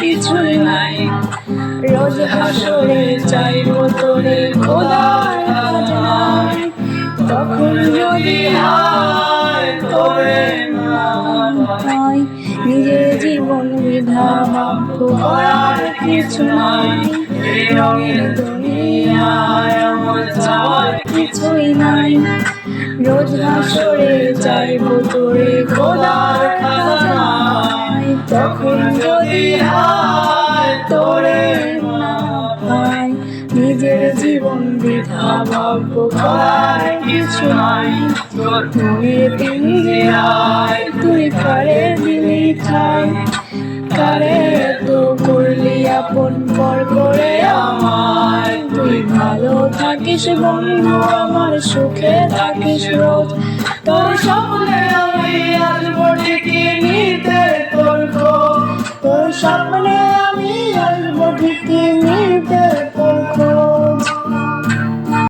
কিছুই নাই। রোজ হাসরে চাইব তোরে খোদার তখন নিজের জীবন বিধা ভাববো করার কিছু নাই। কিছুই নাই। রোজ হাসরে চাইব তোরে খাজনায় তখন যদি তোরে পাই নিজের জীবন বৃথা ভাববো করার কিছু নাই। তুই পিঞ্জিরায় তুই কারে দিলি ঠাই? কারে তো করলি আপন পর করে আমায়? তুই ভালো থাকিস বন্ধু, আমার সুখে থাকিস রোজ। স্বপ্নে আমি আসব ডেকে নিবে